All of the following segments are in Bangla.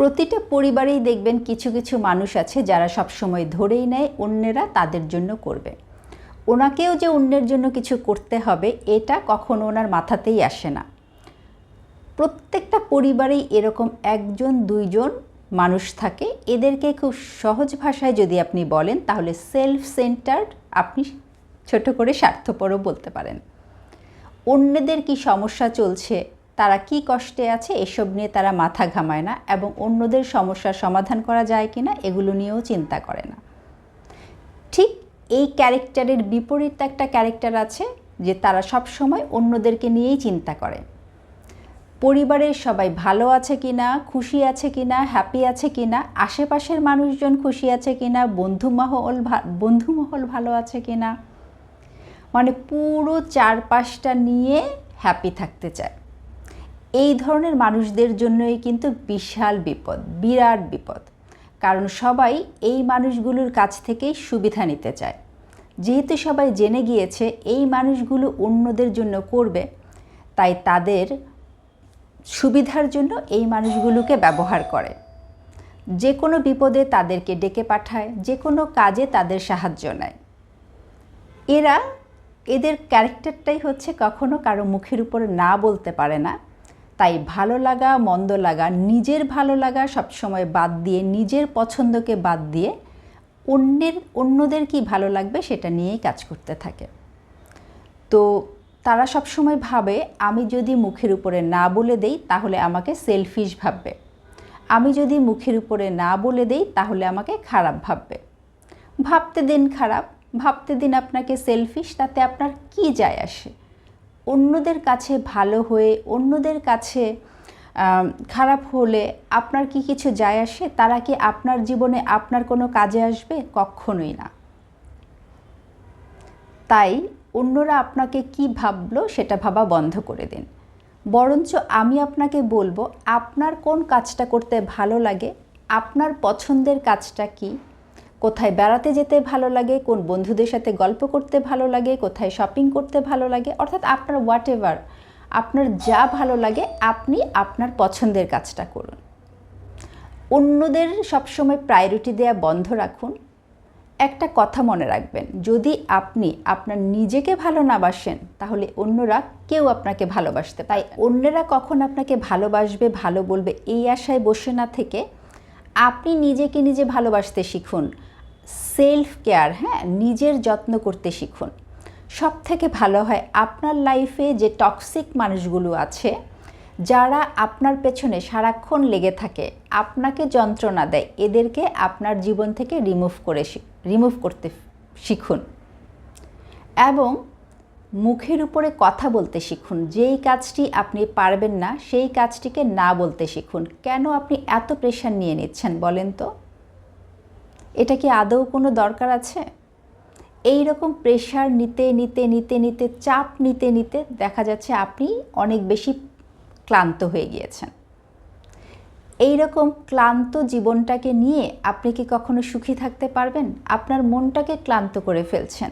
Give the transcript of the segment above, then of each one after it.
প্রতিটা পরিবারেই দেখবেন কিছু কিছু মানুষ আছে যারা সবসময় ধরেই নেয়, অন্যেরা তাদের জন্য করবে। ওনাকেও যে অন্যের জন্য কিছু করতে হবে, এটা কখনো ওনার মাথাতেই আসে না। প্রত্যেকটা পরিবারেই এরকম একজন, দুইজন মানুষ থাকে। এদেরকে খুব সহজ ভাষায় যদি আপনি বলেন, তাহলে সেলফ সেন্টার্ড আপনি ছোট করে স্বার্থপরও বলতে পারেন। অন্যদের কি সমস্যা চলছে তারা কি কষ্টে আছে এসব নিয়ে তারা মাথা ঘামায় না এবং অন্যদের সমস্যার সমাধান করা যায় কি না এগুলো নিয়েও চিন্তা করে না। ঠিক এই ক্যারেক্টারের বিপরীত একটা ক্যারেক্টার আছে যে তারা সব সময় অন্যদেরকে নিয়েই চিন্তা করে। পরিবারের সবাই ভালো আছে কি না খুশি আছে কি না হ্যাপি আছে কি না আশেপাশের মানুষজন খুশি আছে কি না বন্ধুমহল বন্ধুমহল ভালো আছে কি না মানে পুরো চারপাশটা নিয়ে হ্যাপি থাকতে চায়। এই ধরনের মানুষদের জন্যই কিন্তু বিশাল বিপদ, বিরাট বিপদ। কারণ সবাই এই মানুষগুলোর কাছ থেকেই সুবিধা নিতে চায়। যেহেতু সবাই জেনে গিয়েছে এই মানুষগুলো অন্যদের জন্য করবে, তাই তাদের সুবিধার জন্য এই মানুষগুলোকে ব্যবহার করে। যে কোনো বিপদে তাদেরকে ডেকে পাঠায়, যে কোনো কাজে তাদের সাহায্য নেয়। এরা, এদের ক্যারেক্টারটাই হচ্ছে কখনো কারও মুখের উপর না বলতে পারে না। তাই ভালো লাগা, মন্দ লাগা, নিজের ভালো লাগা সবসময় বাদ দিয়ে, নিজের পছন্দকে বাদ দিয়ে অন্যের, অন্যদের কি ভালো লাগবে সেটা নিয়েই কাজ করতে থাকে। তো তারা সবসময় ভাবে, আমি যদি মুখের উপরে না বলে দেই তাহলে আমাকে সেলফিশ ভাববে। আমি যদি মুখের উপরে না বলে দেই তাহলে আমাকে খারাপ ভাববে। ভাবতে দিন খারাপ, ভাবতে দিন আপনাকে সেলফিশ তাতে আপনার কি যায় আসে? অন্যদের কাছে ভালো হয়ে, অন্যদের কাছে খারাপ হলে আপনার কি কিছু যায় আসে? তারা কি আপনার জীবনে আপনার কোনো কাজে আসবে? কখনোই না। তাই অন্যরা আপনাকে কি ভাবলো সেটা ভাবা বন্ধ করে দিন। বরঞ্চ আমি আপনাকে বলব, আপনার কোন কাজটা করতে ভালো লাগে? আপনার পছন্দের কাজটা কি? কোথায় বেড়াতে যেতে ভালো লাগে, কোন বন্ধুদের সাথে গল্প করতে ভালো লাগে, কোথায় শপিং করতে ভালো লাগে, অর্থাৎ আপনার হোয়াট এভার আপনার যা ভালো লাগে আপনি আপনার পছন্দের কাজটা করুন। অন্যদের সবসময় প্রায়োরিটি দেওয়া বন্ধ রাখুন। একটা কথা মনে রাখবেন, যদি আপনি আপনার নিজেকে ভালো না বাসেন, তাহলে অন্যরা কেউ আপনাকে ভালোবাসতে তাই অন্যরা কখন আপনাকে ভালোবাসবে, ভালো বলবে, এই আশায় বসে না থেকে আপনি নিজেকে নিজে ভালোবাসতে শিখুন। সেলফ কেয়ার হ্যাঁ নিজের যত্ন করতে শিখুন। সব থেকে ভালো হয় আপনার লাইফে যে টক্সিক মানুষগুলো আছে, যারা আপনার পেছনে সারাক্ষণ লেগে থাকে, আপনাকে যন্ত্রণা দেয়, এদেরকে আপনার জীবন থেকে রিমুভ করে রিমুভ করতে শিখুন। এবং মুখের উপরে কথা বলতে শিখুন, যেই কাজটি আপনি পারবেন না, সেই কাজটিকে না বলতে শিখুন। কেন আপনি এত প্রেশার নিয়ে নিচ্ছেন বলেন তো? এটা কি আদৌ কোনো দরকার আছে? এই রকম প্রেশার নিতে নিতে নিতে নিতে, চাপ নিতে নিতে দেখা যাচ্ছে আপনি অনেক বেশি ক্লান্ত হয়ে গিয়েছেন। এই রকম ক্লান্ত জীবনটাকে নিয়ে আপনি কি কখনো সুখী থাকতে পারবেন? আপনার মনটাকে ক্লান্ত করে ফেলছেন।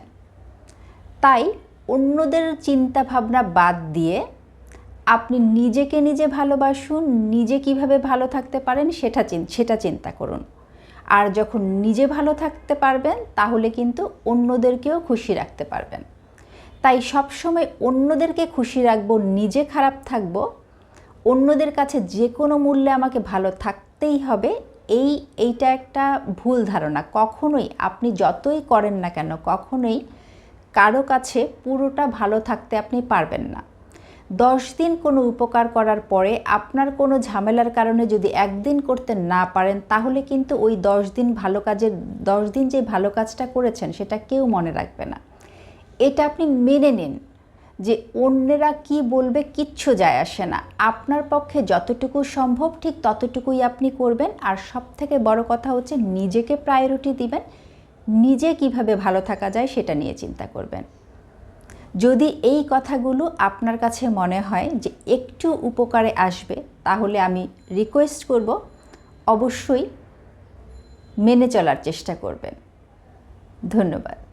তাই অন্যদের চিন্তা ভাবনা বাদ দিয়ে আপনি নিজেকে নিজে ভালোবাসুন, নিজে কীভাবে ভালো থাকতে পারেন সেটা চিন- সেটা চিন্তা করুন। আর যখন নিজে ভালো থাকতে পারবেন, তাহলে কিন্তু অন্যদেরকেও খুশি রাখতে পারবেন। তাই সবসময় অন্যদেরকে খুশি রাখব, নিজে খারাপ থাকব, অন্যদের কাছে যে কোনো মূল্যে আমাকে ভালো থাকতেই হবে, এই, এইটা একটা ভুল ধারণা। কখনোই আপনি যতই করেন না কেন, কখনোই কারও কাছে পুরোটা ভালো থাকতে আপনি পারবেন না। দশ দিন কোনো উপকার করার পরে আপনার কোনো ঝামেলার কারণে যদি একদিন করতে না পারেন, তাহলে কিন্তু ওই দশ দিন ভালো কাজের, দশ দিন যে ভালো কাজটা করেছেন সেটা কেউ মনে রাখবে না। এটা আপনি মেনে নিন যে অন্যেরা কি বলবে কিচ্ছু যায় আসে না। আপনার পক্ষে যতটুকু সম্ভব ঠিক ততটুকুই আপনি করবেন। আর সব থেকে বড় কথা হচ্ছে নিজেকে প্রায়োরিটি দিবেন। নিজে কীভাবে ভালো থাকা যায় সেটা নিয়ে চিন্তা করবেন। যদি এই কথাগুলো আপনার কাছে মনে হয় যে একটু উপকারে আসবে, তাহলে আমি রিকোয়েস্ট করব, অবশ্যই মেনে চলার চেষ্টা করবেন। ধন্যবাদ।